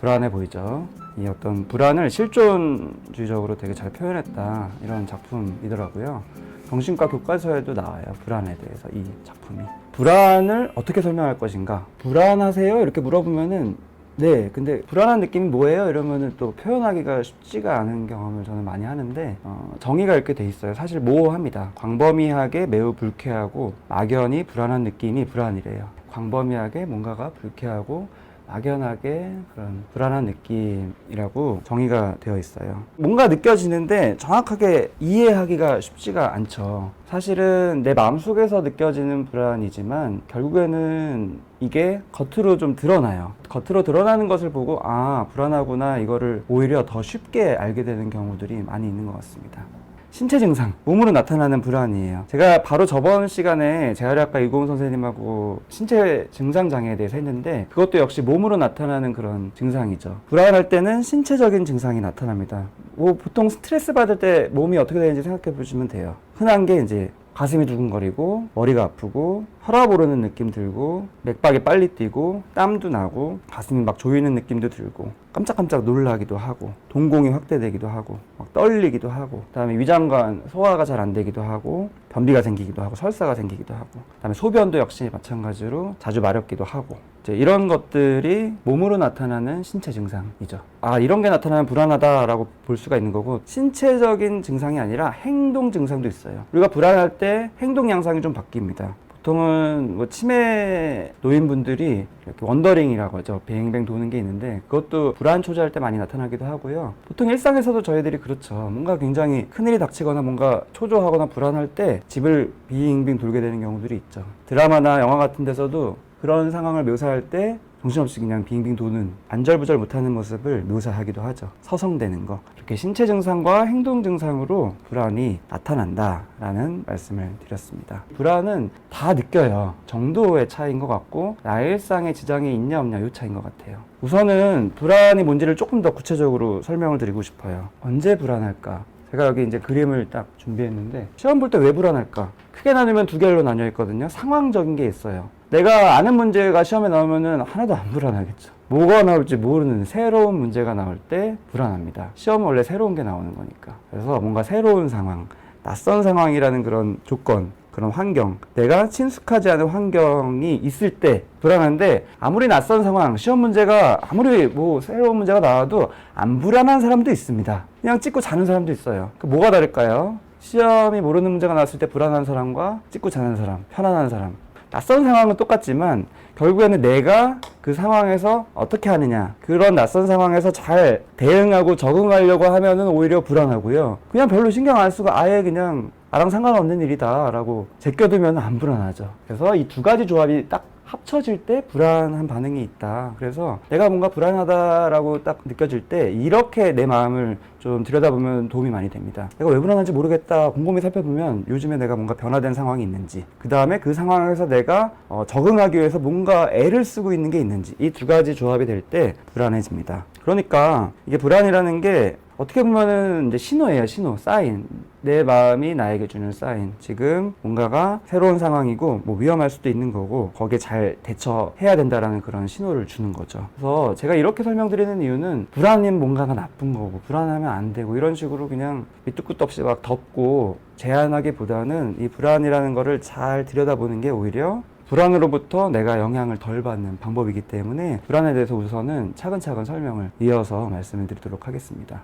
불안해 보이죠. 이 어떤 불안을 실존주의적으로 되게 잘 표현했다 이런 작품이더라고요. 정신과 교과서에도 나와요. 불안에 대해서 이 작품이. 불안을 어떻게 설명할 것인가? 불안하세요? 이렇게 물어보면은 네, 근데 불안한 느낌이 뭐예요? 이러면은 또 표현하기가 쉽지가 않은 경험을 저는 많이 하는데 어, 정의가 이렇게 돼 있어요. 사실 모호합니다. 광범위하게 매우 불쾌하고 막연히 불안한 느낌이 불안이래요. 광범위하게 뭔가가 불쾌하고 막연하게 그런 불안한 느낌이라고 정의가 되어 있어요. 뭔가 느껴지는데 정확하게 이해하기가 쉽지가 않죠. 사실은 내 마음속에서 느껴지는 불안이지만 결국에는 이게 겉으로 좀 드러나요. 겉으로 드러나는 것을 보고 아, 불안하구나 이거를 오히려 더 쉽게 알게 되는 경우들이 많이 있는 것 같습니다. 신체 증상, 몸으로 나타나는 불안이에요. 제가 바로 저번 시간에 재활의학과 이고은 선생님하고 신체 증상 장애에 대해서 했는데 그것도 역시 몸으로 나타나는 그런 증상이죠. 불안할 때는 신체적인 증상이 나타납니다. 뭐 보통 스트레스 받을 때 몸이 어떻게 되는지 생각해 보시면 돼요. 흔한 게 이제 가슴이 두근거리고 머리가 아프고 혈압 오르는 느낌 들고 맥박이 빨리 뛰고 땀도 나고 가슴이 막 조이는 느낌도 들고 깜짝깜짝 놀라기도 하고 동공이 확대되기도 하고 막 떨리기도 하고 그다음에 위장관 소화가 잘 안 되기도 하고 변비가 생기기도 하고 설사가 생기기도 하고 그다음에 소변도 역시 마찬가지로 자주 마렵기도 하고 이런 것들이 몸으로 나타나는 신체 증상이죠. 아 이런 게 나타나면 불안하다라고 볼 수가 있는 거고 신체적인 증상이 아니라 행동 증상도 있어요. 우리가 불안할 때 행동 양상이 좀 바뀝니다. 보통은 뭐 치매 노인분들이 이렇게 원더링이라고 하죠. 뱅뱅 도는 게 있는데 그것도 불안 초조할 때 많이 나타나기도 하고요. 보통 일상에서도 저희들이 그렇죠. 뭔가 굉장히 큰일이 닥치거나 뭔가 초조하거나 불안할 때 집을 빙빙 돌게 되는 경우들이 있죠. 드라마나 영화 같은 데서도 그런 상황을 묘사할 때 정신없이 그냥 빙빙 도는 안절부절 못하는 모습을 묘사하기도 하죠. 서성대는 거. 이렇게 신체 증상과 행동 증상으로 불안이 나타난다라는 말씀을 드렸습니다. 불안은 다 느껴요. 정도의 차이인 것 같고 나의 일상에 지장이 있냐 없냐 이 차이인 것 같아요. 우선은 불안이 뭔지를 조금 더 구체적으로 설명을 드리고 싶어요. 언제 불안할까? 제가 여기 이제 그림을 딱 준비했는데 시험 볼 때 왜 불안할까? 크게 나누면 두 개로 나뉘어 있거든요. 상황적인 게 있어요. 내가 아는 문제가 시험에 나오면은 하나도 안 불안하겠죠. 뭐가 나올지 모르는 새로운 문제가 나올 때 불안합니다. 시험은 원래 새로운 게 나오는 거니까. 그래서 뭔가 새로운 상황, 낯선 상황이라는 그런 조건, 그런 환경, 내가 친숙하지 않은 환경이 있을 때 불안한데 아무리 낯선 상황, 시험 문제가 아무리 뭐 새로운 문제가 나와도 안 불안한 사람도 있습니다. 그냥 찍고 자는 사람도 있어요. 그 뭐가 다를까요? 시험이 모르는 문제가 나왔을 때 불안한 사람과 찍고 자는 사람, 편안한 사람. 낯선 상황은 똑같지만 결국에는 내가 그 상황에서 어떻게 하느냐 그런 낯선 상황에서 잘 대응하고 적응하려고 하면은 오히려 불안하고요. 그냥 별로 신경 안 쓰고 아예 그냥 나랑 상관없는 일이다라고 제껴두면 안 불안하죠. 그래서 이 두 가지 조합이 딱 합쳐질 때 불안한 반응이 있다. 그래서 내가 뭔가 불안하다라고 딱 느껴질 때 이렇게 내 마음을 좀 들여다보면 도움이 많이 됩니다. 내가 왜 불안한지 모르겠다. 곰곰이 살펴보면 요즘에 내가 뭔가 변화된 상황이 있는지, 그 다음에 그 상황에서 내가 어, 적응하기 위해서 뭔가 애를 쓰고 있는 게 있는지 이 두 가지 조합이 될 때 불안해집니다. 그러니까 이게 불안이라는 게 어떻게 보면은 이제 신호예요, 신호, 사인. 내 마음이 나에게 주는 사인. 지금 뭔가가 새로운 상황이고 뭐 위험할 수도 있는 거고 거기에 잘 대처해야 된다라는 그런 신호를 주는 거죠. 그래서 제가 이렇게 설명드리는 이유는 불안이면 뭔가가 나쁜 거고 불안하면 안 되고 이런 식으로 그냥 밑도 끝도 없이 막 덮고 제한하기보다는 이 불안이라는 거를 잘 들여다보는 게 오히려 불안으로부터 내가 영향을 덜 받는 방법이기 때문에 불안에 대해서 우선은 차근차근 설명을 이어서 말씀을 드리도록 하겠습니다.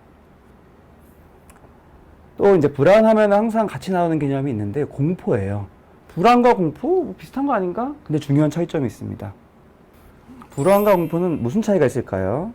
또 이제 불안하면 항상 같이 나오는 개념이 있는데 공포예요. 불안과 공포 뭐 비슷한 거 아닌가? 근데 중요한 차이점이 있습니다. 불안과 공포는 무슨 차이가 있을까요?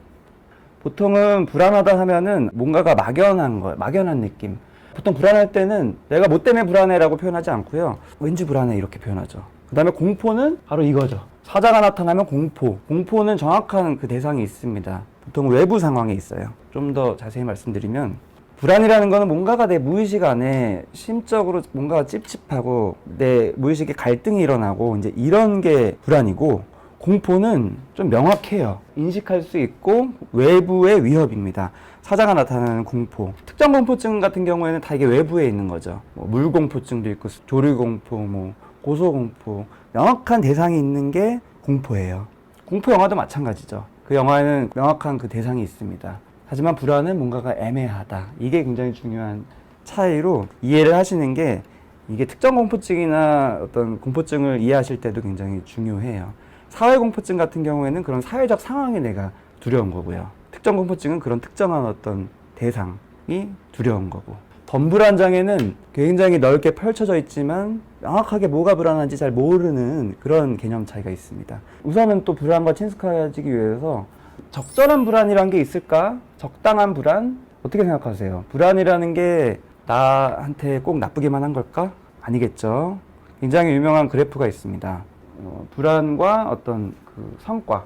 보통은 불안하다 하면은 뭔가가 막연한 거예요. 막연한 느낌. 보통 불안할 때는 내가 뭐 때문에 불안해라고 표현하지 않고요. 왠지 불안해 이렇게 표현하죠. 그 다음에 공포는 바로 이거죠. 사자가 나타나면 공포. 공포는 정확한 그 대상이 있습니다. 보통 외부 상황에 있어요. 좀 더 자세히 말씀드리면 불안이라는 거는 뭔가가 내 무의식 안에 심적으로 뭔가가 찝찝하고 내 무의식에 갈등이 일어나고 이제 이런 게 불안이고 공포는 좀 명확해요. 인식할 수 있고 외부의 위협입니다. 사자가 나타나는 공포. 특정 공포증 같은 경우에는 다 이게 외부에 있는 거죠. 뭐 물공포증도 있고 조류공포, 뭐 고소공포. 명확한 대상이 있는 게 공포예요. 공포 영화도 마찬가지죠. 그그 영화에는 명확한 그 대상이 있습니다. 하지만 불안은 뭔가가 애매하다. 이게 굉장히 중요한 차이로 이해를 하시는 게 이게 특정 공포증이나 어떤 공포증을 이해하실 때도 굉장히 중요해요. 사회 공포증 같은 경우에는 그런 사회적 상황이 내가 두려운 거고요. 특정 공포증은 그런 특정한 어떤 대상이 두려운 거고. 덤불안장에는 굉장히 넓게 펼쳐져 있지만 명확하게 뭐가 불안한지 잘 모르는 그런 개념 차이가 있습니다. 우선은 또 불안과 친숙해지기 위해서 적절한 불안이란 게 있을까? 적당한 불안? 어떻게 생각하세요? 불안이라는 게 나한테 꼭 나쁘게만 한 걸까? 아니겠죠. 굉장히 유명한 그래프가 있습니다. 어, 불안과 어떤 그 성과.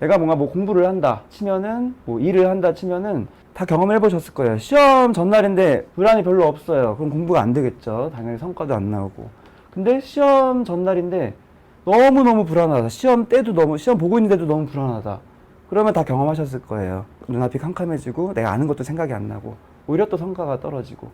내가 뭔가 뭐 공부를 한다 치면은 뭐 일을 한다 치면은 다 경험해 보셨을 거예요. 시험 전날인데 불안이 별로 없어요. 그럼 공부가 안 되겠죠. 당연히 성과도 안 나오고. 근데 시험 전날인데 너무너무 불안하다. 시험 때도 너무 시험 보고 있는데도 너무 불안하다. 그러면 다 경험하셨을 거예요. 눈앞이 캄캄해지고 내가 아는 것도 생각이 안 나고 오히려 또 성과가 떨어지고.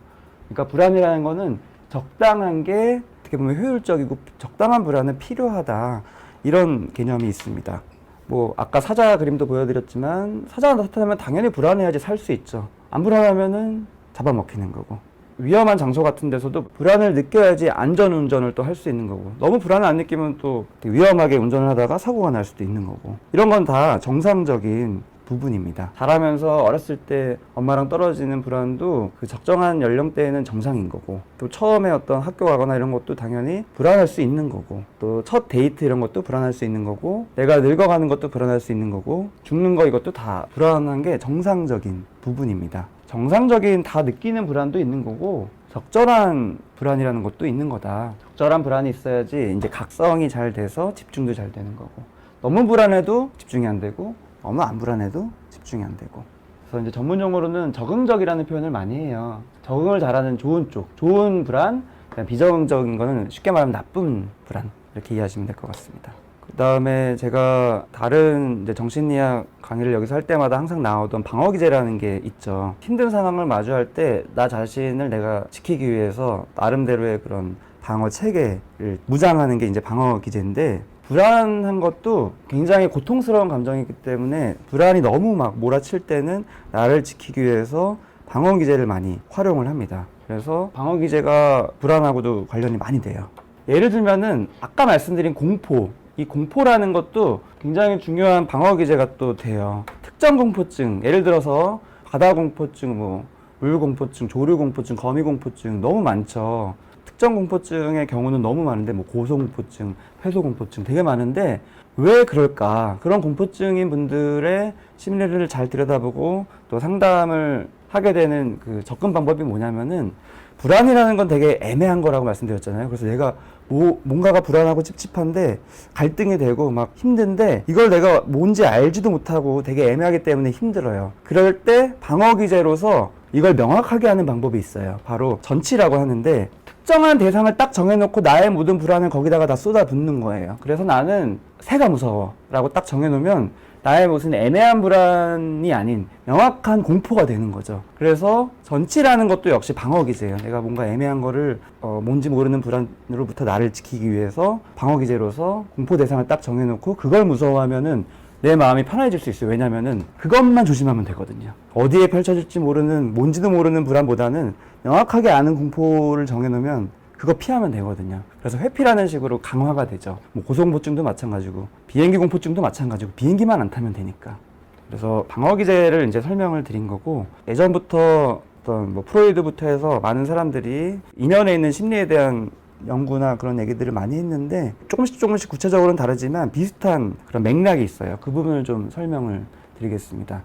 그러니까 불안이라는 거는 적당한 게 어떻게 보면 효율적이고 적당한 불안은 필요하다. 이런 개념이 있습니다. 뭐 아까 사자 그림도 보여드렸지만 사자가 나타나면 당연히 불안해야지 살 수 있죠. 안 불안하면은 잡아먹히는 거고. 위험한 장소 같은 데서도 불안을 느껴야지 안전 운전을 또 할 수 있는 거고 너무 불안을 안 느끼면 또 위험하게 운전을 하다가 사고가 날 수도 있는 거고 이런 건 다 정상적인 부분입니다. 자라면서 어렸을 때 엄마랑 떨어지는 불안도 그 적정한 연령대에는 정상인 거고 또 처음에 어떤 학교 가거나 이런 것도 당연히 불안할 수 있는 거고 또 첫 데이트 이런 것도 불안할 수 있는 거고 내가 늙어가는 것도 불안할 수 있는 거고 죽는 거 이것도 다 불안한 게 정상적인 부분입니다. 정상적인 다 느끼는 불안도 있는 거고 적절한 불안이라는 것도 있는 거다. 적절한 불안이 있어야지 이제 각성이 잘 돼서 집중도 잘 되는 거고 너무 불안해도 집중이 안 되고 너무 안 불안해도 집중이 안 되고 그래서 이제 전문 용어로는 적응적이라는 표현을 많이 해요. 적응을 잘하는 좋은 쪽, 좋은 불안, 비적응적인 거는 쉽게 말하면 나쁜 불안 이렇게 이해하시면 될 것 같습니다. 그 다음에 제가 다른 이제 정신의학 강의를 여기서 할 때마다 항상 나오던 방어 기제라는 게 있죠. 힘든 상황을 마주할 때 나 자신을 내가 지키기 위해서 나름대로의 그런 방어 체계를 무장하는 게 이제 방어 기제인데 불안한 것도 굉장히 고통스러운 감정이기 때문에 불안이 너무 막 몰아칠 때는 나를 지키기 위해서 방어 기제를 많이 활용을 합니다. 그래서 방어 기제가 불안하고도 관련이 많이 돼요. 예를 들면은 아까 말씀드린 공포 이 공포라는 것도 굉장히 중요한 방어 기제가 또 돼요. 특정 공포증 예를 들어서 바다 공포증 뭐 물 공포증, 조류 공포증, 거미 공포증 너무 많죠. 특정 공포증의 경우는 너무 많은데 뭐 고소 공포증, 회소 공포증 되게 많은데 왜 그럴까? 그런 공포증인 분들의 심리를 잘 들여다보고 또 상담을 하게 되는 그 접근 방법이 뭐냐면은 불안이라는 건 되게 애매한 거라고 말씀드렸잖아요. 그래서 내가 뭐 뭔가가 불안하고 찝찝한데 갈등이 되고 막 힘든데 이걸 내가 뭔지 알지도 못하고 되게 애매하기 때문에 힘들어요. 그럴 때 방어 기제로서 이걸 명확하게 하는 방법이 있어요. 바로 전치라고 하는데 특정한 대상을 딱 정해놓고 나의 모든 불안을 거기다가 다 쏟아붓는 거예요. 그래서 나는 새가 무서워 라고 딱 정해놓으면 나의 무슨 애매한 불안이 아닌 명확한 공포가 되는 거죠. 그래서 전치라는 것도 역시 방어 기제예요. 내가 뭔가 애매한 거를 어, 뭔지 모르는 불안으로부터 나를 지키기 위해서 방어 기제로서 공포 대상을 딱 정해놓고 그걸 무서워하면은 내 마음이 편해질 수 있어요. 왜냐면은 그것만 조심하면 되거든요. 어디에 펼쳐질지 모르는 뭔지도 모르는 불안보다는 명확하게 아는 공포를 정해놓으면 그거 피하면 되거든요. 그래서 회피라는 식으로 강화가 되죠. 뭐 고소공포증도 마찬가지고 비행기 공포증도 마찬가지고 비행기만 안 타면 되니까. 그래서 방어 기제를 이제 설명을 드린 거고 예전부터 어떤 뭐 프로이드부터 해서 많은 사람들이 이면에 있는 심리에 대한 연구나 그런 얘기들을 많이 했는데 조금씩 조금씩 구체적으로는 다르지만 비슷한 그런 맥락이 있어요. 그 부분을 좀 설명을 드리겠습니다.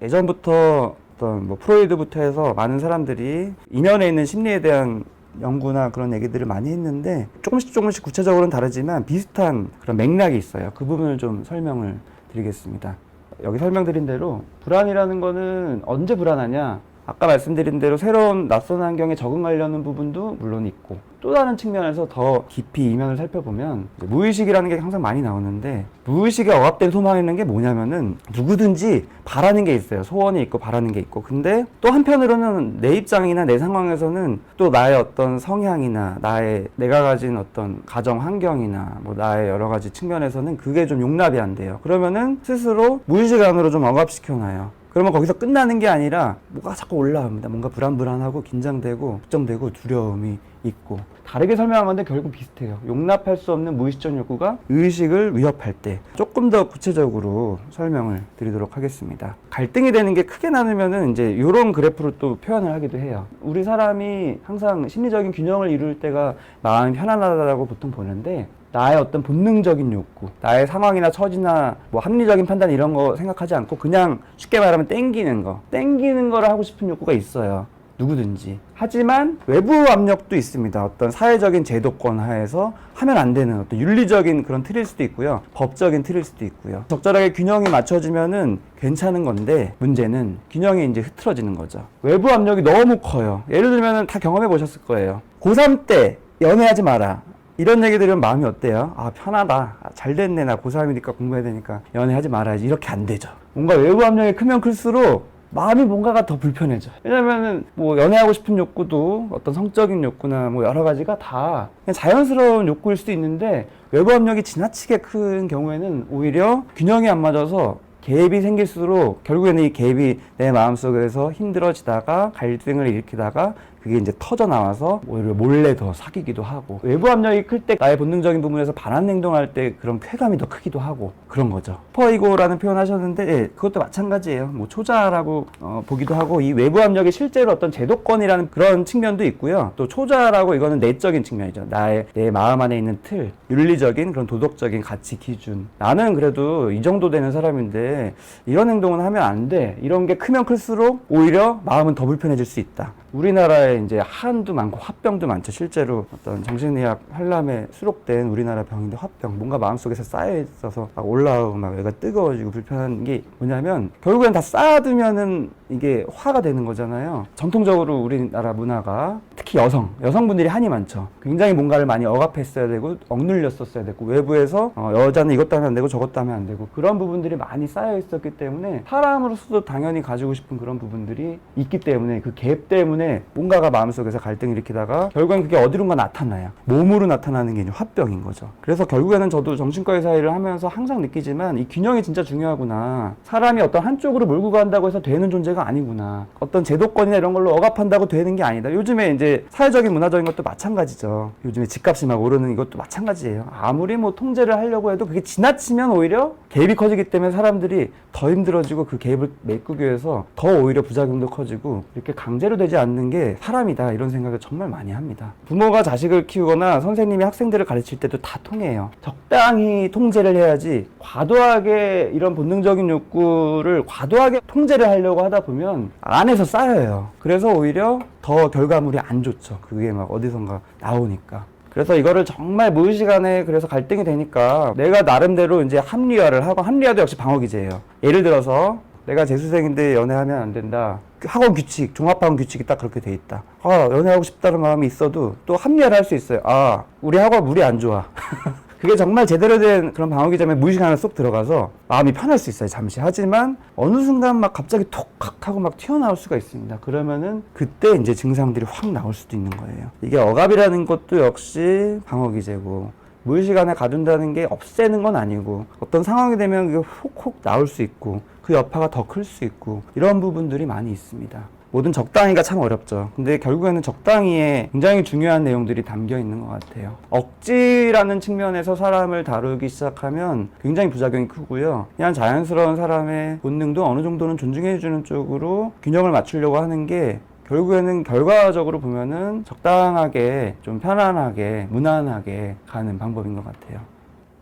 예전부터 어떤 뭐 프로이드부터 해서 많은 사람들이 이면에 있는 심리에 대한 연구나 그런 얘기들을 많이 했는데 조금씩 조금씩 구체적으로는 다르지만 비슷한 그런 맥락이 있어요. 그 부분을 좀 설명을 드리겠습니다. 여기 설명드린 대로 불안이라는 거는 언제 불안하냐? 아까 말씀드린 대로 새로운 낯선 환경에 적응하려는 부분도 물론 있고 또 다른 측면에서 더 깊이 이면을 살펴보면 무의식이라는 게 항상 많이 나오는데 무의식에 억압된 소망이 있는 게 뭐냐면은 누구든지 바라는 게 있어요. 소원이 있고 바라는 게 있고. 근데 또 한편으로는 내 입장이나 내 상황에서는 또 나의 어떤 성향이나 나의 내가 가진 어떤 가정 환경이나 뭐 나의 여러 가지 측면에서는 그게 좀 용납이 안 돼요. 그러면은 스스로 무의식 안으로 좀 억압시켜 놔요. 그러면 거기서 끝나는 게 아니라 뭐가 자꾸 올라옵니다. 뭔가 불안불안하고 긴장되고 걱정되고 두려움이 있고 다르게 설명한 건데 결국 비슷해요. 용납할 수 없는 무의식적 욕구가 의식을 위협할 때 조금 더 구체적으로 설명을 드리도록 하겠습니다. 갈등이 되는 게 크게 나누면은 이제 이런 그래프로 또 표현을 하기도 해요. 우리 사람이 항상 심리적인 균형을 이룰 때가 마음이 편안하다고 보통 보는데 나의 어떤 본능적인 욕구, 나의 상황이나 처지나 뭐 합리적인 판단 이런 거 생각하지 않고 그냥 쉽게 말하면 땡기는 거, 땡기는 거를 하고 싶은 욕구가 있어요. 누구든지. 하지만 외부 압력도 있습니다. 어떤 사회적인 제도권 하에서 하면 안 되는 어떤 윤리적인 그런 틀일 수도 있고요. 법적인 틀일 수도 있고요. 적절하게 균형이 맞춰지면은 괜찮은 건데 문제는 균형이 이제 흐트러지는 거죠. 외부 압력이 너무 커요. 예를 들면은 다 경험해 보셨을 거예요. 고3 때 연애하지 마라. 이런 얘기 들으면 마음이 어때요? 아, 편하다. 아, 잘 됐네. 나 고3이니까 공부해야 되니까 연애하지 말아야지. 이렇게 안 되죠. 뭔가 외부 압력이 크면 클수록 마음이 뭔가가 더 불편해져. 왜냐면은 뭐 연애하고 싶은 욕구도 어떤 성적인 욕구나 뭐 여러 가지가 다 그냥 자연스러운 욕구일 수도 있는데 외부 압력이 지나치게 큰 경우에는 오히려 균형이 안 맞아서 갭이 생길수록 결국에는 이 갭이 내 마음속에서 힘들어지다가 갈등을 일으키다가 그게 이제 터져 나와서 오히려 몰래 더 사귀기도 하고 외부 압력이 클 때 나의 본능적인 부분에서 반한 행동할 때 그런 쾌감이 더 크기도 하고 그런 거죠. 슈퍼이고라는 표현 하셨는데 예, 그것도 마찬가지예요. 뭐 초자라고 어, 보기도 하고 이 외부 압력이 실제로 어떤 제도권이라는 그런 측면도 있고요. 또 초자라고 이거는 내적인 측면이죠. 나의 내 마음 안에 있는 틀, 윤리적인 그런 도덕적인 가치 기준. 나는 그래도 이 정도 되는 사람인데 이런 행동은 하면 안 돼. 이런 게 크면 클수록 오히려 마음은 더 불편해질 수 있다. 우리나라에 이제 한도 많고 화병도 많죠. 실제로 어떤 정신의학 활람에 수록된 우리나라 병인데 화병. 뭔가 마음속에서 쌓여 있어서 막 올라오고 막 얘가 뜨거워지고 불편한 게 뭐냐면 결국엔 다 쌓아두면은 이게 화가 되는 거잖아요. 전통적으로 우리나라 문화가 특히 여성, 여성분들이 한이 많죠. 굉장히 뭔가를 많이 억압했어야 되고 억눌렸었어야 되고 외부에서 어, 여자는 이것도 하면 안 되고 저것도 하면 안 되고 그런 부분들이 많이 쌓여 있었기 때문에 사람으로서도 당연히 가지고 싶은 그런 부분들이 있기 때문에 그 갭 때문에 뭔가가 마음속에서 갈등을 일으키다가 결국엔 그게 어디론가 나타나요. 몸으로 나타나는 게 화병인 거죠. 그래서 결국에는 저도 정신과 의사 일을 하면서 항상 느끼지만 이 균형이 진짜 중요하구나. 사람이 어떤 한쪽으로 몰고 간다고 해서 되는 존재가 아니구나. 어떤 제도권이나 이런 걸로 억압한다고 되는 게 아니다. 요즘에 이제 사회적인 문화적인 것도 마찬가지죠. 요즘에 집값이 막 오르는 이것도 마찬가지예요. 아무리 뭐 통제를 하려고 해도 그게 지나치면 오히려 갭이 커지기 때문에 사람들이 더 힘들어지고 그 갭을 메꾸기 위해서 더 오히려 부작용도 커지고 이렇게 강제로 되지 않는 게 사람이다 이런 생각을 정말 많이 합니다. 부모가 자식을 키우거나 선생님이 학생들을 가르칠 때도 다 통해요. 적당히 통제를 해야지 과도하게 이런 본능적인 욕구를 과도하게 통제를 하려고 하다 보면 안에서 쌓여요. 그래서 오히려 더 결과물이 안 좋죠. 그게 막 어디선가 나오니까. 그래서 이거를 정말 무의식 안에 그래서 갈등이 되니까 내가 나름대로 이제 합리화를 하고 합리화도 역시 방어 기제예요. 예를 들어서 내가 재수생인데 연애하면 안 된다. 그 학원 규칙, 종합학원 규칙이 딱 그렇게 돼 있다. 아, 연애하고 싶다는 마음이 있어도 또 합리화를 할 수 있어요. 아, 우리 학원 물이 안 좋아. 그게 정말 제대로 된 그런 방어 기제면 무의식 안에 쏙 들어가서 마음이 편할 수 있어요, 잠시. 하지만 어느 순간 막 갑자기 톡 하고 막 튀어나올 수가 있습니다. 그러면은 그때 이제 증상들이 확 나올 수도 있는 거예요. 이게 억압이라는 것도 역시 방어 기제고 무의식 안에 가둔다는 게 없애는 건 아니고 어떤 상황이 되면 그게 훅훅 나올 수 있고 그 여파가 더 클 수 있고 이런 부분들이 많이 있습니다. 뭐든 적당히가 참 어렵죠. 근데 결국에는 적당히에 굉장히 중요한 내용들이 담겨 있는 것 같아요. 억지라는 측면에서 사람을 다루기 시작하면 굉장히 부작용이 크고요. 그냥 자연스러운 사람의 본능도 어느 정도는 존중해주는 쪽으로 균형을 맞추려고 하는 게 결국에는 결과적으로 보면은 적당하게 좀 편안하게 무난하게 가는 방법인 것 같아요.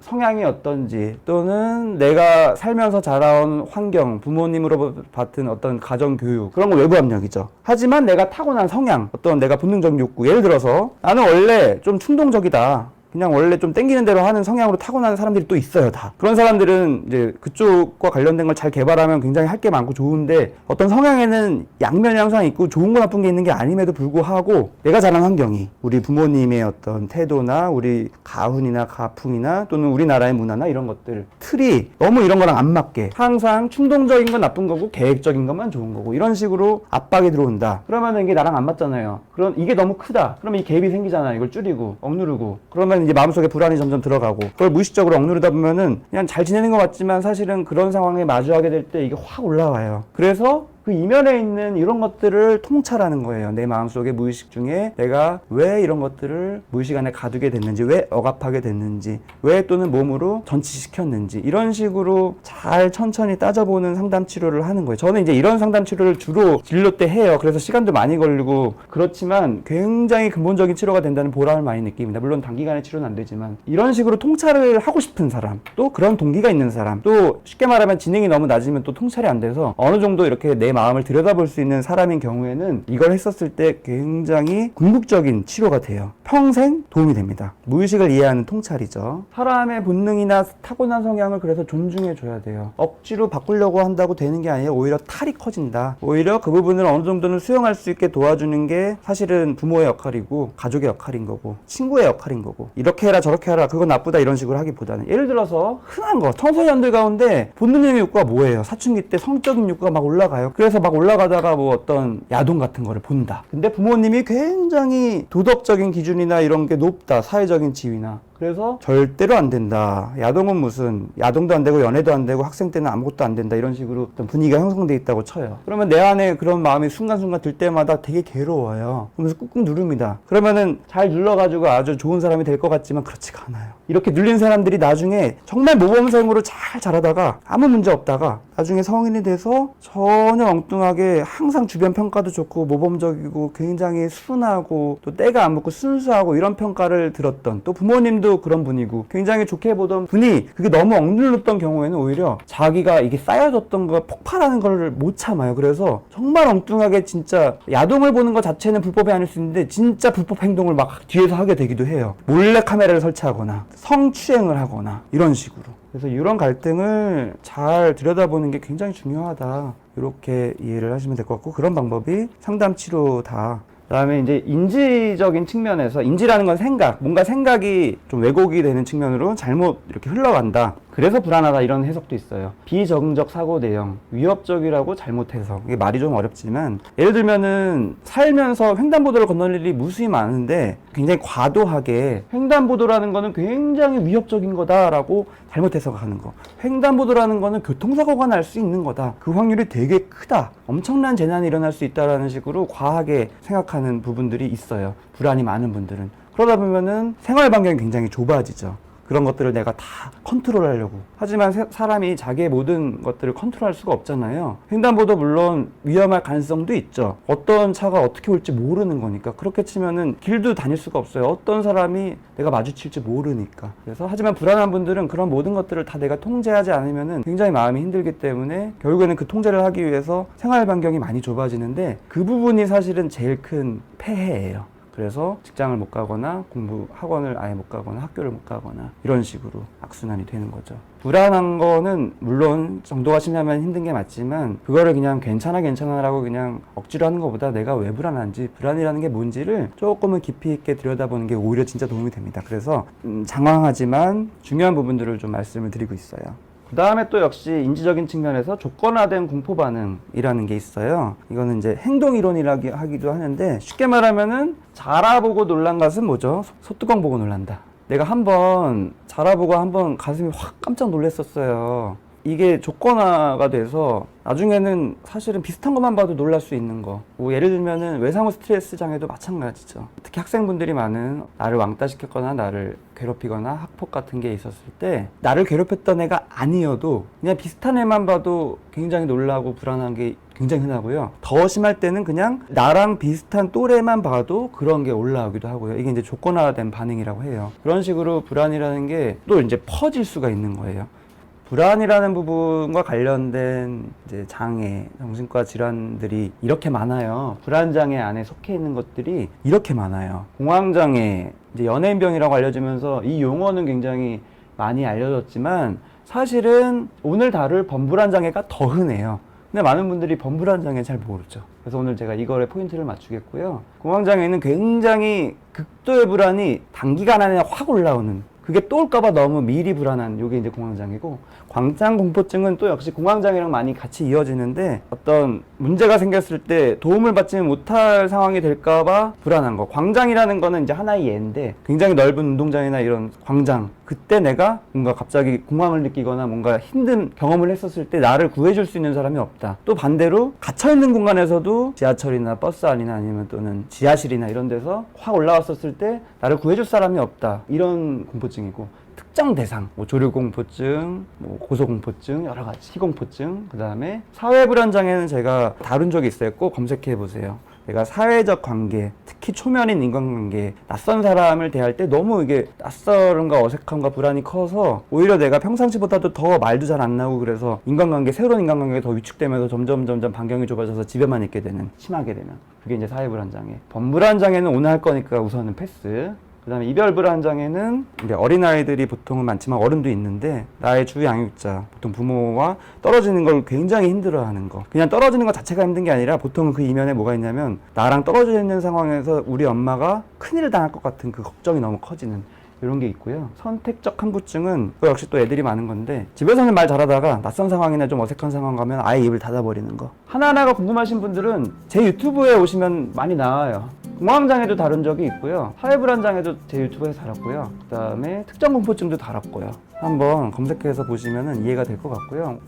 성향이 어떤지 또는 내가 살면서 자라온 환경, 부모님으로 받은 어떤 가정 교육 그런 거 외부 압력이죠. 하지만 내가 타고난 성향, 어떤 내가 본능적 욕구, 예를 들어서 나는 원래 좀 충동적이다. 그냥 원래 좀 땡기는 대로 하는 성향으로 타고나는 사람들이 또 있어요, 다. 그런 사람들은 이제 그쪽과 관련된 걸 잘 개발하면 굉장히 할 게 많고 좋은데 어떤 성향에는 양면이 항상 있고 좋은 거 나쁜 게 있는 게 아님에도 불구하고 내가 자란 환경이 우리 부모님의 어떤 태도나 우리 가훈이나 가풍이나 또는 우리나라의 문화나 이런 것들 틀이 너무 이런 거랑 안 맞게 항상 충동적인 건 나쁜 거고 계획적인 것만 좋은 거고 이런 식으로 압박이 들어온다. 그러면 이게 나랑 안 맞잖아요. 그럼 이게 너무 크다. 그러면 이 갭이 생기잖아요. 이걸 줄이고 억누르고 그러면 이제 마음속에 불안이 점점 들어가고 그걸 무의식적으로 억누르다 보면은 그냥 잘 지내는 것 같지만 사실은 그런 상황에 마주하게 될 때 이게 확 올라와요. 그래서 그 이면에 있는 이런 것들을 통찰하는 거예요. 내 마음속에 무의식 중에 내가 왜 이런 것들을 무의식 안에 가두게 됐는지, 왜 억압하게 됐는지, 왜 또는 몸으로 전치시켰는지 이런 식으로 잘 천천히 따져보는 상담 치료를 하는 거예요. 저는 이제 이런 상담 치료를 주로 진료 때 해요. 그래서 시간도 많이 걸리고 그렇지만 굉장히 근본적인 치료가 된다는 보람을 많이 느낍니다. 물론 단기간에 치료는 안 되지만 이런 식으로 통찰을 하고 싶은 사람, 또 그런 동기가 있는 사람, 또 쉽게 말하면 지능이 너무 낮으면 또 통찰이 안 돼서 어느 정도 이렇게 내 마음을 들여다볼 수 있는 사람인 경우에는 이걸 했었을 때 굉장히 궁극적인 치료가 돼요. 평생 도움이 됩니다. 무의식을 이해하는 통찰이죠. 사람의 본능이나 타고난 성향을 그래서 존중해 줘야 돼요. 억지로 바꾸려고 한다고 되는 게 아니라 오히려 탈이 커진다. 오히려 그 부분을 어느 정도는 수용할 수 있게 도와주는 게 사실은 부모의 역할이고 가족의 역할인 거고 친구의 역할인 거고 이렇게 해라 저렇게 해라 그건 나쁘다 이런 식으로 하기보다는 예를 들어서 흔한 거 청소년들 가운데 본능적인 욕구가 뭐예요? 사춘기 때 성적인 욕구가 막 올라가요. 그래서 막 올라가다가 뭐 어떤 야동 같은 거를 본다. 근데 부모님이 굉장히 도덕적인 기준이나 이런 게 높다. 사회적인 지위나. 그래서 절대로 안 된다. 야동은 무슨 야동도 안 되고 연애도 안 되고 학생 때는 아무것도 안 된다. 이런 식으로 분위기가 형성돼 있다고 쳐요. 그러면 내 안에 그런 마음이 순간순간 들 때마다 되게 괴로워요. 그러면서 꾹꾹 누릅니다. 그러면은 잘 눌러가지고 아주 좋은 사람이 될 것 같지만 그렇지가 않아요. 이렇게 눌린 사람들이 나중에 정말 모범생으로 잘 자라다가 아무 문제 없다가 나중에 성인이 돼서 전혀 엉뚱하게 항상 주변 평가도 좋고 모범적이고 굉장히 순하고 또 때가 안 묻고 순수하고 이런 평가를 들었던 또 부모님도 그런 분이고 굉장히 좋게 보던 분이 그게 너무 억눌렀던 경우에는 오히려 자기가 이게 쌓여졌던 거 폭발하는 걸 못 참아요. 그래서 정말 엉뚱하게 진짜 야동을 보는 것 자체는 불법이 아닐 수 있는데 진짜 불법 행동을 막 뒤에서 하게 되기도 해요. 몰래 카메라를 설치하거나 성추행을 하거나 이런 식으로. 그래서 이런 갈등을 잘 들여다보는 게 굉장히 중요하다. 이렇게 이해를 하시면 될 것 같고 그런 방법이 상담 치료다. 그다음에 이제 인지적인 측면에서 인지라는 건 생각, 뭔가 생각이 좀 왜곡이 되는 측면으로 잘못 이렇게 흘러간다. 그래서 불안하다 이런 해석도 있어요. 비적응적 사고 내용, 위협적이라고 잘못 해석. 이게 말이 좀 어렵지만 예를 들면은 살면서 횡단보도를 건널 일이 무수히 많은데 굉장히 과도하게 횡단보도라는 거는 굉장히 위협적인 거다라고 잘못 해석하는 거. 횡단보도라는 거는 교통사고가 날 수 있는 거다. 그 확률이 되게 크다. 엄청난 재난이 일어날 수 있다라는 식으로 과하게 생각하는 부분들이 있어요. 불안이 많은 분들은. 그러다 보면은 생활 반경이 굉장히 좁아지죠. 그런 것들을 내가 다 컨트롤하려고. 하지만 세- 사람이 자기의 모든 것들을 컨트롤할 수가 없잖아요. 횡단보도 물론 위험할 가능성도 있죠. 어떤 차가 어떻게 올지 모르는 거니까. 그렇게 치면은 길도 다닐 수가 없어요. 어떤 사람이 내가 마주칠지 모르니까. 그래서 하지만 불안한 분들은 그런 모든 것들을 다 내가 통제하지 않으면은 굉장히 마음이 힘들기 때문에 결국에는 그 통제를 하기 위해서 생활 반경이 많이 좁아지는데 그 부분이 사실은 제일 큰 폐해예요. 그래서 직장을 못 가거나 공부 학원을 아예 못 가거나 학교를 못 가거나 이런 식으로 악순환이 되는 거죠. 불안한 거는 물론 정도가 심하면 힘든 게 맞지만 그거를 그냥 괜찮아 괜찮아라고 그냥 억지로 하는 것보다 내가 왜 불안한지 불안이라는 게 뭔지를 조금은 깊이 있게 들여다보는 게 오히려 진짜 도움이 됩니다. 그래서 음, 장황하지만 중요한 부분들을 좀 말씀을 드리고 있어요. 그 다음에 또 역시 인지적인 측면에서 조건화된 공포 반응이라는 게 있어요. 이거는 이제 행동 이론이라고 하기도 하는데 쉽게 말하면은 자라보고 놀란 것은 뭐죠? 소- 소뚜껑 보고 놀란다. 내가 한번 자라보고 한번 가슴이 확 깜짝 놀랐었어요. 이게 조건화가 돼서 나중에는 사실은 비슷한 것만 봐도 놀랄 수 있는 거. 뭐 예를 들면은 외상후 스트레스 장애도 마찬가지죠. 특히 학생분들이 많은 나를 왕따시켰거나 나를 괴롭히거나 학폭 같은 게 있었을 때 나를 괴롭혔던 애가 아니어도 그냥 비슷한 애만 봐도 굉장히 놀라고 불안한 게 굉장히 흔하고요. 더 심할 때는 그냥 나랑 비슷한 또래만 봐도 그런 게 올라오기도 하고요. 이게 이제 조건화된 반응이라고 해요. 그런 식으로 불안이라는 게 또 이제 퍼질 수가 있는 거예요. 불안이라는 부분과 관련된 이제 장애, 정신과 질환들이 이렇게 많아요. 불안 장애 안에 속해 있는 것들이 이렇게 많아요. 공황 장애, 이제 연예인병이라고 알려지면서 이 용어는 굉장히 많이 알려졌지만 사실은 오늘 다룰 범불안 장애가 더 흔해요. 근데 많은 분들이 범불안 장애 잘 모르죠. 그래서 오늘 제가 이거에 포인트를 맞추겠고요. 공황 장애는 굉장히 극도의 불안이 단기간 안에 확 올라오는 그게 또 올까봐 너무 미리 불안한 요게 이제 공황장애고 광장 공포증은 또 역시 공황장애랑 많이 같이 이어지는데 어떤 문제가 생겼을 때 도움을 받지 못할 상황이 될까봐 불안한 거. 광장이라는 거는 이제 하나의 예인데 굉장히 넓은 운동장이나 이런 광장 그때 내가 뭔가 갑자기 공황을 느끼거나 뭔가 힘든 경험을 했었을 때 나를 구해줄 수 있는 사람이 없다. 또 반대로 갇혀있는 공간에서도 지하철이나 버스 안이나 아니면 또는 지하실이나 이런 데서 확 올라왔었을 때 나를 구해줄 사람이 없다. 이런 공포증이고 특정 대상, 뭐 조류공포증, 뭐 고소공포증, 여러 가지 희공포증, 그 다음에 사회불안장애는 제가 다룬 적이 있어요. 꼭 검색해 보세요. 내가 사회적 관계, 특히 초면인 인간관계, 낯선 사람을 대할 때 너무 이게 낯설음과 어색함과 불안이 커서 오히려 내가 평상시보다도 더 말도 잘 안 나오고 그래서 인간관계, 새로운 인간관계가 더 위축되면서 점점 점점 반경이 좁아져서 집에만 있게 되는, 심하게 되면. 그게 이제 사회 불안장애. 범불안장애는 오늘 할 거니까 우선은 패스. 그다음에 이별 불안 장애는 이제 어린 아이들이 보통은 많지만 어른도 있는데 나의 주 양육자 보통 부모와 떨어지는 걸 굉장히 힘들어하는 거. 그냥 떨어지는 것 자체가 힘든 게 아니라 보통은 그 이면에 뭐가 있냐면 나랑 떨어져 있는 상황에서 우리 엄마가 큰일을 당할 것 같은 그 걱정이 너무 커지는 이런 게 있고요. 선택적 항구증은 그 역시 또 애들이 많은 건데 집에서는 말 잘하다가 낯선 상황이나 좀 어색한 상황 가면 아예 입을 닫아버리는 거. 하나하나가 궁금하신 분들은 제 유튜브에 오시면 많이 나와요. 공황장애도 다룬 적이 있고요. 사회불안장애도 제 유튜브에 달았고요. 그 다음에 특정 공포증도 달았고요. 한번 검색해서 보시면 이해가 될 것 같고요.